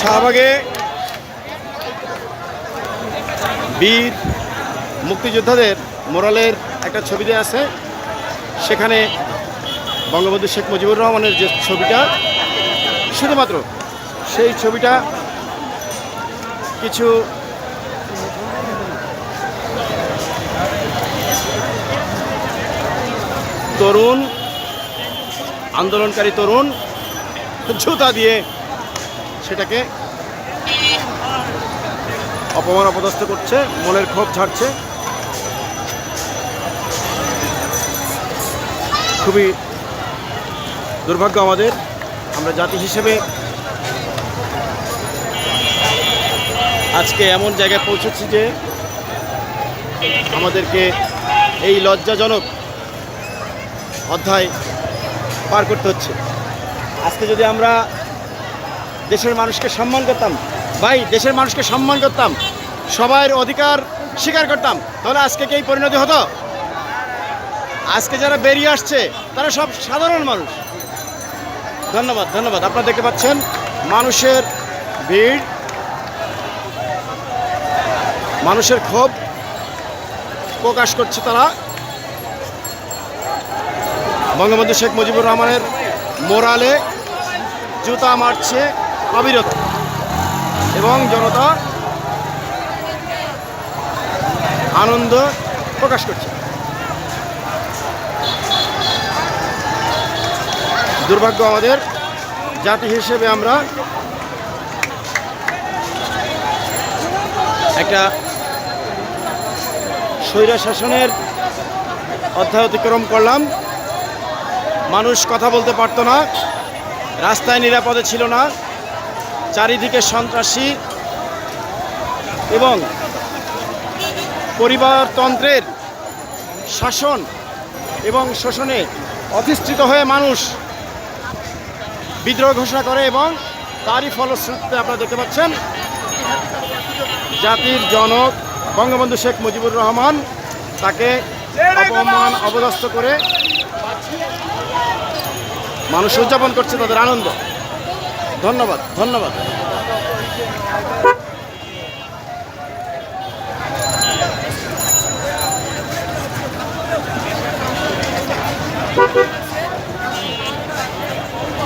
শাহবাগে বীর মুক্তিযোদ্ধাদের মোরালের একটা ছবি দেওয়া আছে। সেখানে বঙ্গবন্ধু শেখ মুজিবুর রহমানের যে ছবিটা, শুধুমাত্র সেই ছবিটা কিছু তরুণ, আন্দোলনকারী তরুণ জুতা দিয়ে সেটাকে অপমান অপদস্থ করছে মনের ক্ষোভ ঝাড়ছে। খুবই দুর্ভাগ্য আমাদের। আমরা জাতি হিসেবে আজকে এমন জায়গায় পৌঁছেছি যে আমাদেরকে এই লজ্জাজনক অধ্যায় পার করতে হচ্ছে। আজকে যদি আমরা দেশের মানুষকে সম্মান করতাম। ভাই, দেশের মানুষকে সম্মান করতাম। সবার অধিকার স্বীকার করতাম। তাহলে আজকে কি পরিণতি হতো? আজকে যারা বেরিয়ে আসছে, তারা সব সাধারণ মানুষ। ধন্যবাদ ধন্যবাদ। আপনারা দেখতে পাচ্ছেন, মানুষের ভিড়, মানুষের ক্ষোভ প্রকাশ করছে তারা। বঙ্গবন্ধু শেখ মুজিবুর রহমানের মোরালে জুতা মারছে। অবিরত। এবং জনতা আনন্দ প্রকাশ করছে। দুর্ভাগ্য আমাদের, জাতি হিসেবে আমরা একটা স্বৈরা শাসনের অধ্যায় অতিক্রম করলাম। মানুষ কথা বলতে পারতো না, রাস্তায় নিরাপদে ছিল না চারিদিকে সন্ত্রাসী এবং পরিবারতন্ত্রের শাসন এবং শোষণে অধিষ্ঠিত হয়ে মানুষ বিদ্রোহ ঘোষণা করে এবং তারই ফলশ্রুতিতে আপনারা দেখতে পাচ্ছেন জাতির জনক বঙ্গবন্ধু শেখ মুজিবুর রহমান তাকে অপমান অবদস্থ করে মানুষ উদযাপন করছে তাদের আনন্দ। ধন্যবাদ ধন্যবাদ।